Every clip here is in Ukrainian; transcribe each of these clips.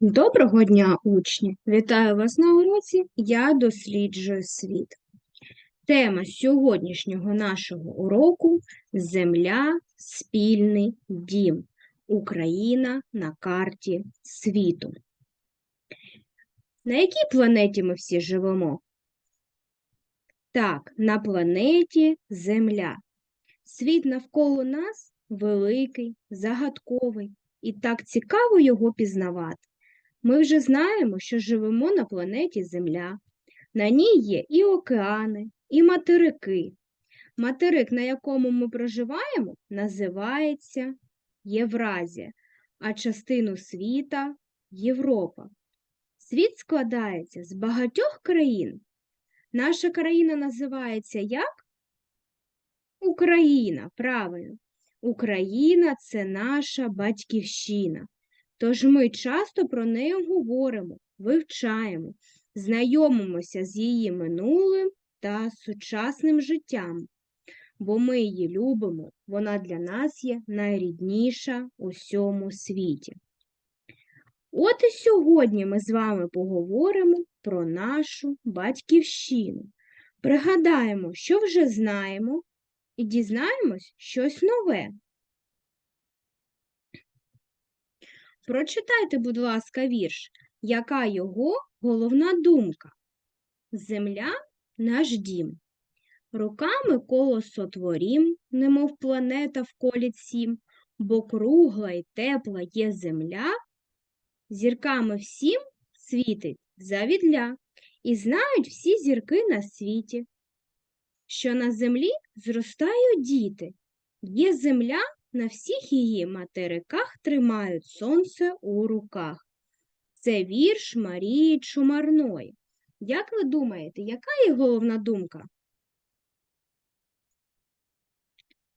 Доброго дня, учні! Вітаю вас на уроці Я досліджую світ. Тема сьогоднішнього нашого уроку Земля, спільний дім. Україна на карті світу. На якій планеті ми всі живемо? Так, на планеті Земля. Світ навколо нас великий, загадковий, і так цікаво його пізнавати. Ми вже знаємо, що живемо на планеті Земля. На ній є і океани, і материки. Материк, на якому ми проживаємо, називається Євразія, а частину світа Європа. Світ складається з багатьох країн. Наша країна називається як? Україна, правильно. Україна це наша батьківщина. Тож ми часто про неї говоримо, вивчаємо, знайомимося з її минулим та сучасним життям, бо ми її любимо, вона для нас є найрідніша у всьому світі. От і сьогодні ми з вами поговоримо про нашу батьківщину. Пригадаємо, що вже знаємо, і дізнаємось щось нове. Прочитайте, будь ласка, вірш, яка його головна думка? Земля наш дім. Руками колосо творім, немов планета в колі сім, бо кругла й тепла є земля, зірками всім світить завідля, і знають всі зірки на світі, що на землі зростають діти, є земля на всіх її материках тримають сонце у руках. Це вірш Марії Чумарної. Як ви думаєте, яка її головна думка?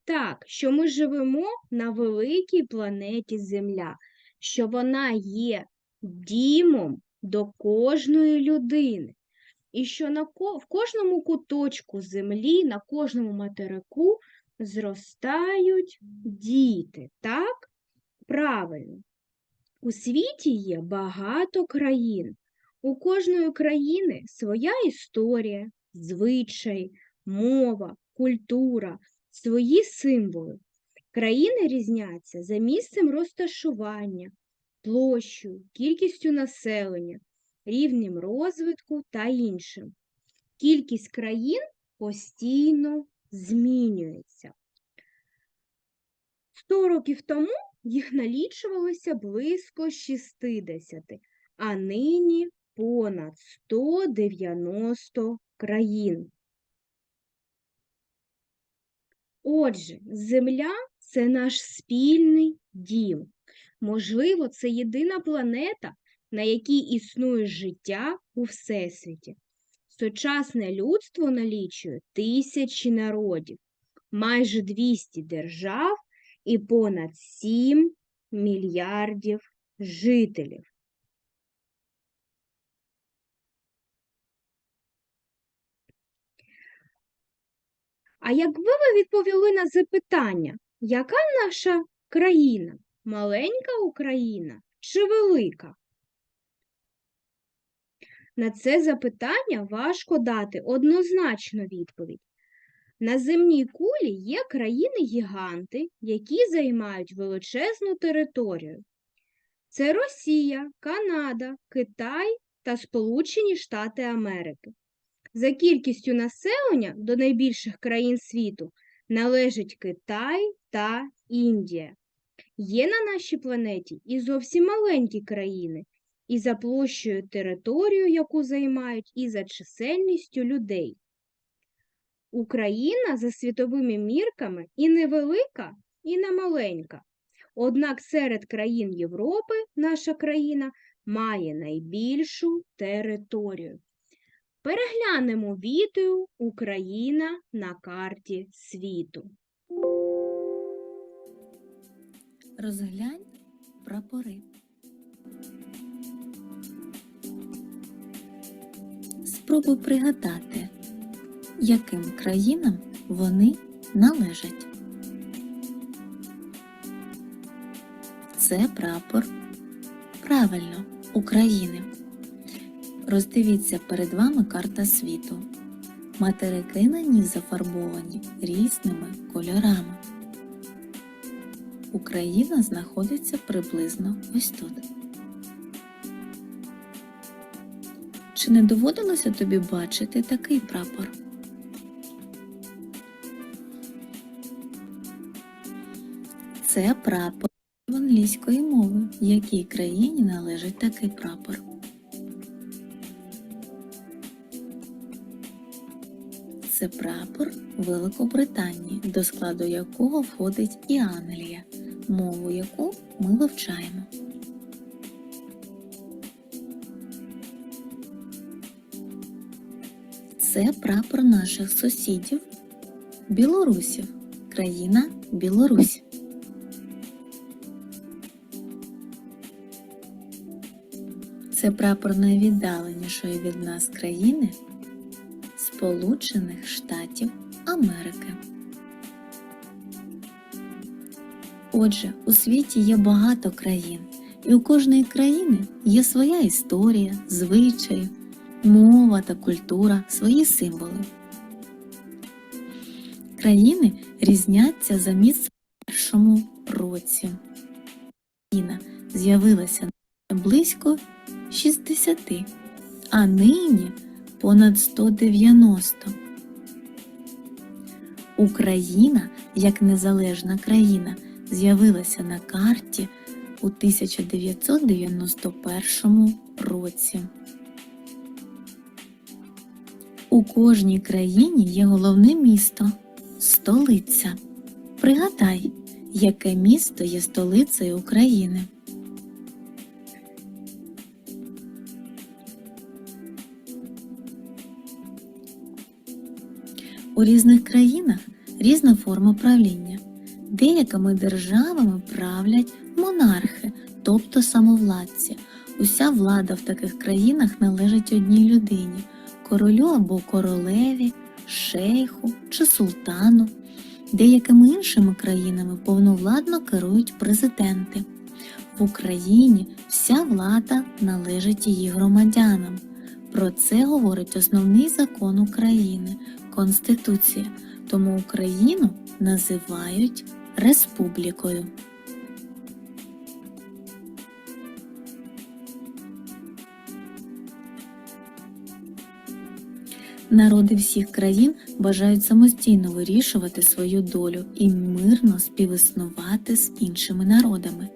Так, що ми живемо на великій планеті Земля, що вона є дімом до кожної людини, і що на в кожному куточку землі, на кожному материку зростають діти, так? Правильно. У світі є багато країн. У кожної країни своя історія, звичай, мова, культура, свої символи. Країни різняться за місцем розташування, площею, кількістю населення, рівнем розвитку та іншим. Кількість країн постійно змінюється. 100 років тому їх налічувалося близько 60, а нині понад 190 країн. Отже, Земля це наш спільний дім. Можливо, це єдина планета, на якій існує життя у Всесвіті. Сучасне людство налічує тисячі народів, майже 200 держав і понад 7 мільярдів жителів. А якби ви відповіли на запитання, яка наша країна? Маленька Україна чи велика? На це запитання важко дати однозначну відповідь. На земній кулі є країни-гіганти, які займають величезну територію. Це Росія, Канада, Китай та Сполучені Штати Америки. За кількістю населення до найбільших країн світу належать Китай та Індія. Є на нашій планеті і зовсім маленькі країни, і за площею територію, яку займають, і за чисельністю людей. Україна за світовими мірками і невелика, і не маленька. Однак серед країн Європи наша країна має найбільшу територію. Переглянемо відео Україна на карті світу. Розглянь прапори. Спробуй пригадати, яким країнам вони належать. Це прапор. Правильно, України. Роздивіться перед вами карта світу. Материки на ній зафарбовані різними кольорами. Україна знаходиться приблизно ось тут. Чи не доводилося тобі бачити такий прапор? Це прапор англійської мови. Якій країні належить такий прапор? Це прапор Великобританії, до складу якого входить і Англія, мову яку ми вивчаємо. Це прапор наших сусідів білорусів, країна Білорусь. Це прапор найвіддаленішої від нас країни Сполучених Штатів Америки. Отже, у світі є багато країн, і у кожної країни є своя історія, звичаї, мова та культура, свої символи. Країни різняться за місцем в першому році. Країна з'явилася близько 60, а нині понад 190. Україна як незалежна країна з'явилася на карті у 1991 році. У кожній країні є головне місто столиця. Пригадай, яке місто є столицею України. У різних країнах різна форма правління. Деякими державами правлять монархи, тобто самовладці. Уся влада в таких країнах належить одній людині королю або королеві, шейху чи султану. Деякими іншими країнами повновладно керують президенти. В Україні вся влада належить її громадянам. Про це говорить основний закон України Конституція, тому Україну називають республікою. Народи всіх країн бажають самостійно вирішувати свою долю і мирно співіснувати з іншими народами.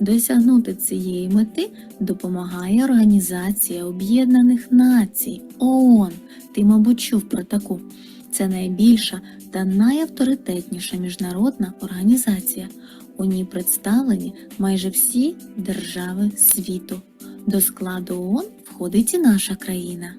Досягнути цієї мети допомагає Організація Об'єднаних Націй ООН. Ти, мабуть, чув про таку. Це найбільша та найавторитетніша міжнародна організація. У ній представлені майже всі держави світу. До складу ООН входить і наша країна.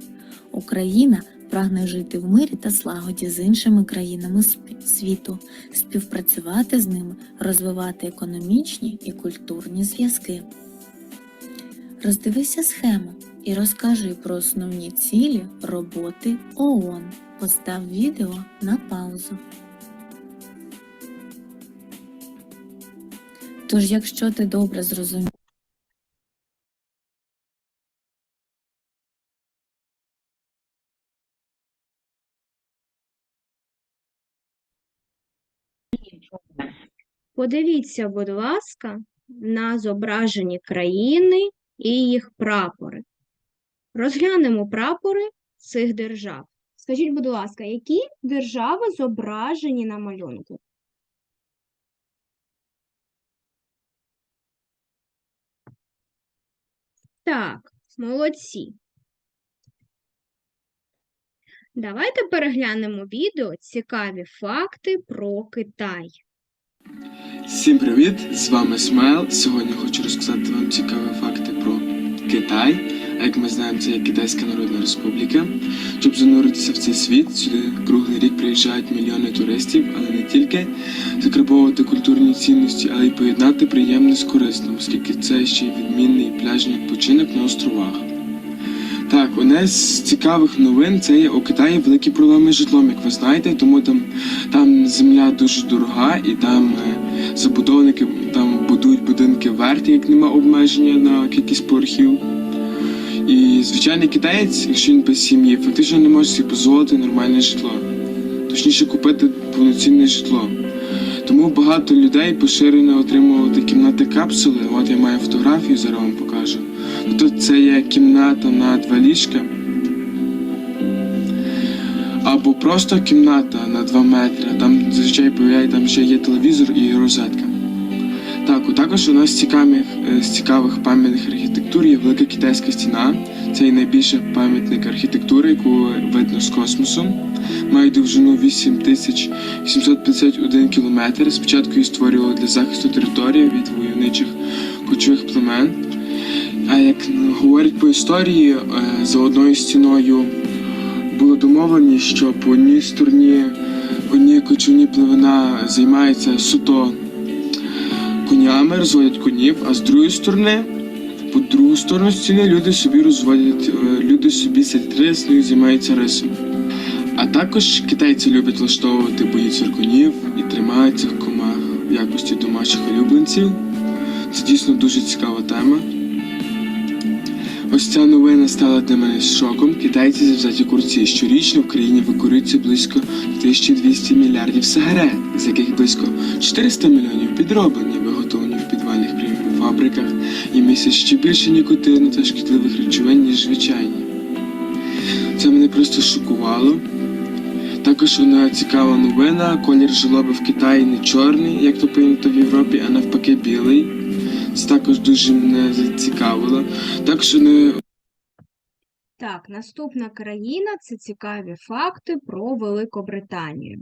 Україна прагне жити в мирі та злагоді з іншими країнами світу, співпрацювати з ними, розвивати економічні і культурні зв'язки. Роздивися схему і розкажи про основні цілі роботи ООН. Постав відео на паузу. Тож, якщо ти добре зрозумів, Подивіться, будь ласка, на зображені країни і їх прапори. Розглянемо прапори цих держав. Скажіть, будь ласка, які держави зображені на малюнку? Так, молодці. Давайте переглянемо відео «Цікаві факти про Китай». Всім привіт! З вами Смайл. Сьогодні хочу розказати вам цікаві факти про Китай. А як ми знаємо, це є Китайська Народна Республіка. Щоб зануритися в цей світ, сюди круглий рік приїжджають мільйони туристів, але не тільки закарбовувати культурні цінності, але й поєднати приємне з корисним, оскільки це ще й відмінний пляжний відпочинок на островах. Так, одне з цікавих новин це є у Китаї великі проблеми з житлом, як ви знаєте, тому там, там земля дуже дорога і там е, забудовники там будують будинки карти, як нема обмеження на кількість поверхів. І звичайний китаєць, якщо він без сім'ї, фактично не може собі дозволити нормальне житло. Точніше, купити повноцінне житло. Тому багато людей поширено отримували кімнати капсули. От я маю фотографію, зараз вам покажу. Тут це є кімната на два ліжка. Або просто кімната на 2 метри. Там зазвичай появляє, там ще є телевізор і розетка. Так, також у нас цікавих, е, цікавих пам'ятних архітектур є Велика Китайська стіна. Це є найбільший пам'ятник архітектури, яку видно з космосу. Має довжину 8751 кілометр. Спочатку її створювали для захисту території від войовничих кочових племен. А як говорять по історії, е, за одною стіною було домовлені, що по одній стороні одні кочівні племена займаються суто конями, розводять конів, а з другої сторони, по другу сторону стіни люди собі розводять, е, люди собі садять рислю і займаються рисом. А також китайці люблять влаштовувати бої цвіркунів і тримають цих комах в якості домашніх улюбленців. Це дійсно дуже цікава тема. Ось ця новина стала для мене шоком. Китайці завзяті курці. Щорічно в країні викорюється близько 1200 мільярдів сигарет, з яких близько 400 мільйонів підроблені, виготовлені підвальних фабриках і містять ще більше нікотину та шкідливих речовин, ніж звичайні. Це мене просто шокувало. Також одна цікава новина. Колір жолоби в Китаї не чорний, як то прийнято в Європі, а навпаки білий. Це також дуже мене зацікавило. Також не Так, наступна країна це цікаві факти про Великобританію.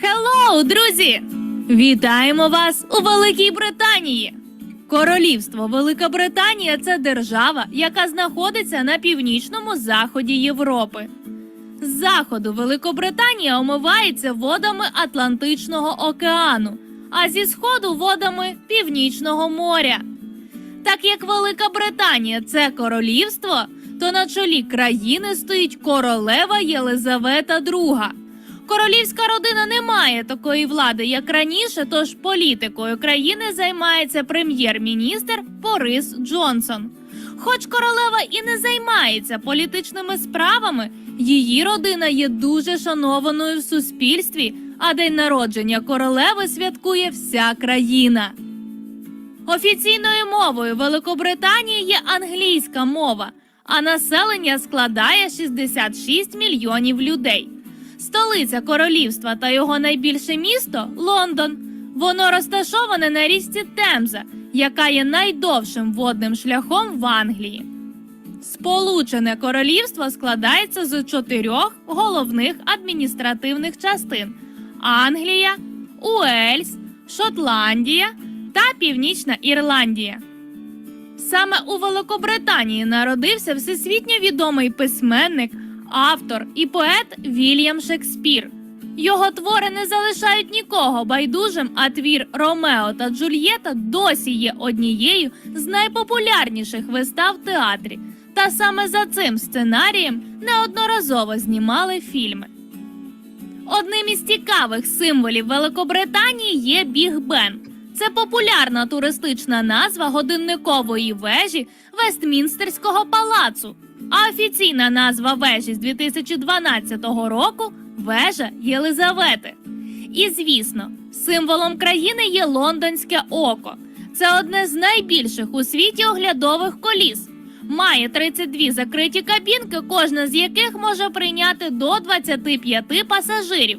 Хеллоу, друзі! Вітаємо вас у Великій Британії! Королівство Велика Британія це держава, яка знаходиться на північному заході Європи. З заходу Великобританія омивається водами Атлантичного океану, а зі сходу водами Північного моря. Так як Велика Британія це королівство, то на чолі країни стоїть королева Єлизавета II. Королівська родина не має такої влади, як раніше, тож політикою країни займається прем'єр-міністр Борис Джонсон. Хоч королева і не займається політичними справами, її родина є дуже шанованою в суспільстві, а день народження королеви святкує вся країна. Офіційною мовою Великобританії є англійська мова, а населення складає 66 мільйонів людей. Столиця королівства та його найбільше місто Лондон. Воно розташоване на річці Темза, яка є найдовшим водним шляхом в Англії. Сполучене королівство складається з чотирьох головних адміністративних частин: Англія, Уельс, Шотландія та Північна Ірландія. Саме у Великобританії народився всесвітньо відомий письменник, автор і поет Вільям Шекспір. Його твори не залишають нікого байдужим, а твір Ромео та Джульєта досі є однією з найпопулярніших вистав театрі. Та саме за цим сценарієм неодноразово знімали фільми. Одним із цікавих символів Великобританії є Біг Бен. Це популярна туристична назва годинникової вежі Вестмінстерського палацу. А офіційна назва вежі з 2012 року вежа Єлизавети. І звісно, символом країни є лондонське око. Це одне з найбільших у світі оглядових коліс. Має 32 закриті кабінки, кожна з яких може прийняти до 25 пасажирів.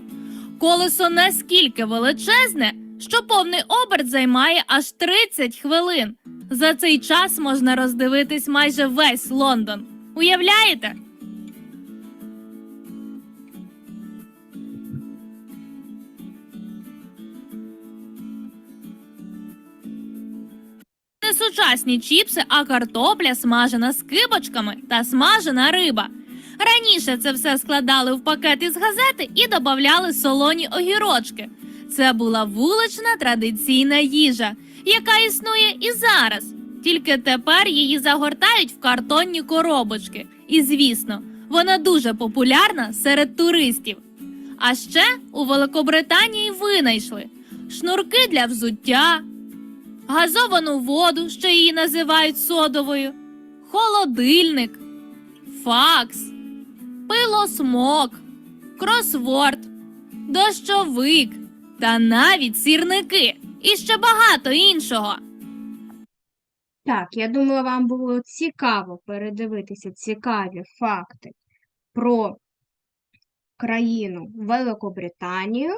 Колесо наскільки величезне, що повний оберт займає аж 30 хвилин. За цей час можна роздивитись майже весь Лондон. Уявляєте? Не сучасні чіпси, а картопля смажена з кибочками та смажена риба. Раніше це все складали в пакет із газети і додавали солоні огірочки. Це була вулична традиційна їжа, яка існує і зараз. Тільки тепер її загортають в картонні коробочки. І звісно, вона дуже популярна серед туристів. А ще у Великобританії винайшли шнурки для взуття, газовану воду, що її називають содовою, холодильник, факс, пилосмок, кросворд, дощовик та навіть сірники і ще багато іншого. Так, я думаю, вам було цікаво передивитися цікаві факти про країну Великобританію.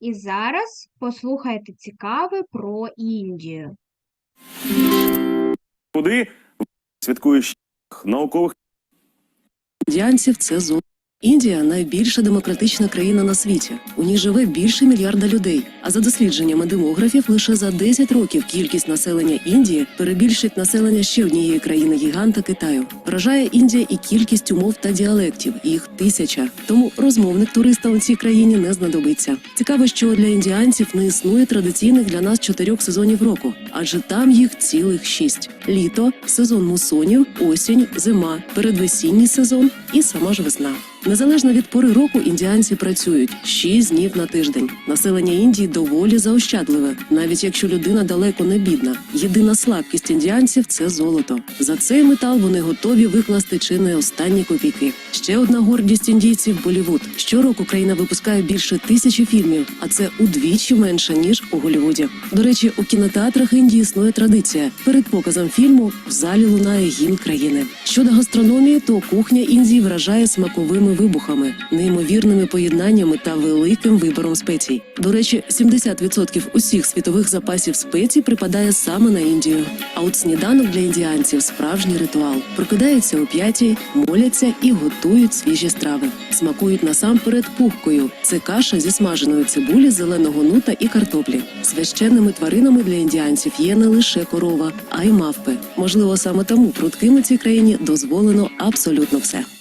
І зараз послухайте цікаве про Індію. Куди святкуєш наукових індіанців це зо. Індія найбільша демократична країна на світі. У ній живе більше мільярда людей. А за дослідженнями демографів, лише за 10 років кількість населення Індії перебільшить населення ще однієї країни гіганта Китаю. Вражає Індія і кількістю мов та діалектів. Їх тисяча. Тому розмовник туристам у цій країні не знадобиться. Цікаво, що для індіанців не існує традиційних для нас чотирьох сезонів року, адже там їх цілих шість: літо, сезон мусонів, осінь, зима, передвесінній сезон і сама ж весна. Незалежно від пори року індіанці працюють 6 днів на тиждень. Населення Індії доволі заощадливе, навіть якщо людина далеко не бідна. Єдина слабкість індіанців це золото. За цей метал вони готові викласти чи не останні копійки. Ще одна гордість індійців Болівуд. Щороку країна випускає більше тисячі фільмів, а це удвічі менше ніж у Голлівуді. До речі, у кінотеатрах Індії існує традиція. Перед показом фільму в залі лунає гімн країни. Щодо гастрономії, то кухня Індії вражає смаковими вибухами, неймовірними поєднаннями та великим вибором спецій. До речі, 70% усіх світових запасів спецій припадає саме на Індію. А от сніданок для індіанців справжній ритуал. Прокидаються о п'ятій, моляться і готують свіжі страви. Смакують насамперед пухкою. Це каша зі смаженої цибулі, зеленого нута і картоплі. Священними тваринами для індіанців є не лише корова, а й мавпи. Можливо, саме тому прутким у цій країні дозволено абсолютно все.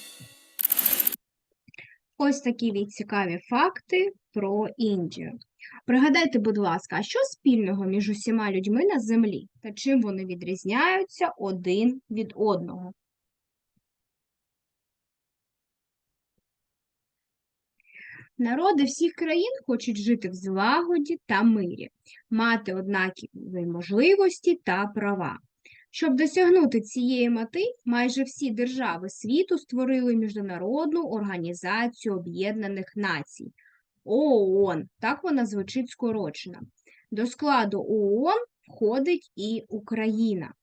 Ось такі цікаві факти про Індію. Пригадайте, будь ласка, а що спільного між усіма людьми на землі та чим вони відрізняються один від одного? Народи всіх країн хочуть жити в злагоді та мирі, мати однакові можливості та права. Щоб досягнути цієї мети, майже всі держави світу створили Міжнародну організацію Об'єднаних Націй ООН, так вона звучить скорочено. До складу ООН входить і Україна.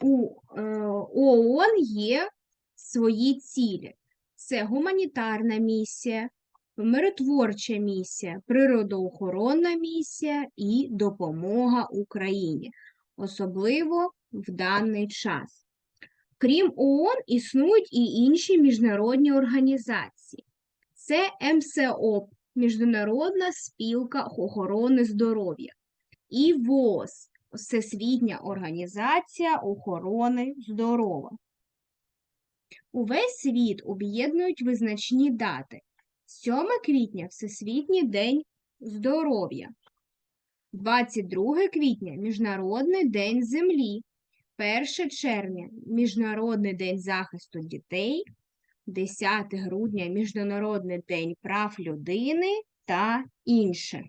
У е, ООН є свої цілі. Це гуманітарна місія, миротворча місія, природоохоронна місія і допомога Україні, особливо в даний час. Крім ООН, існують і інші міжнародні організації. Це МСОП – Міжнародна спілка охорони здоров'я, і ВОЗ – Всесвітня організація охорони здоров'я. Увесь світ об'єднують визначні дати. 7 квітня – Всесвітній день здоров'я. 22 квітня – Міжнародний день землі. 1 червня – Міжнародний день захисту дітей. 10 грудня – Міжнародний день прав людини та інше.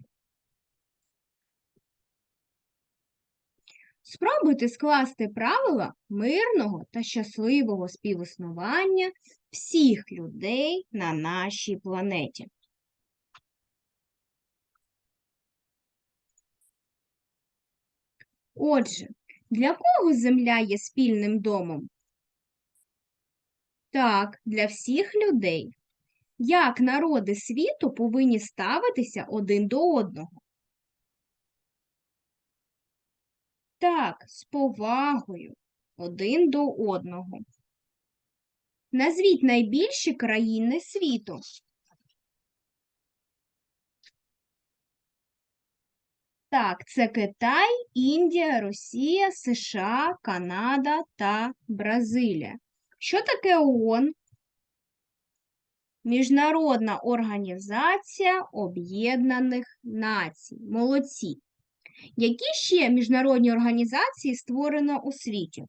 Спробуйте скласти правила мирного та щасливого співіснування всіх людей на нашій планеті. Отже, для кого Земля є спільним домом? Так, для всіх людей. Як народи світу повинні ставитися один до одного? Так, з повагою один до одного. Назвіть найбільші країни світу. Так, це Китай, Індія, Росія, США, Канада та Бразилія. Що таке ООН? Міжнародна організація Об'єднаних Націй. Молодці. Які ще міжнародні організації створено у світі?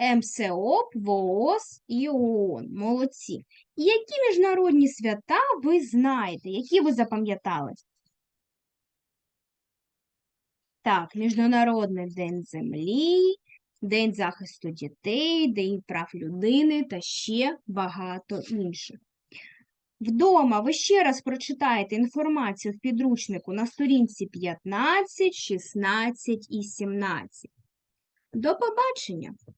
МСОП, ВООЗ і ООН. Молодці. І які міжнародні свята ви знаєте? Які ви запам'ятали? Так, Міжнародний день землі, День захисту дітей, День прав людини та ще багато інших. Вдома ви ще раз прочитаєте інформацію в підручнику на сторінці 15, 16 і 17. До побачення!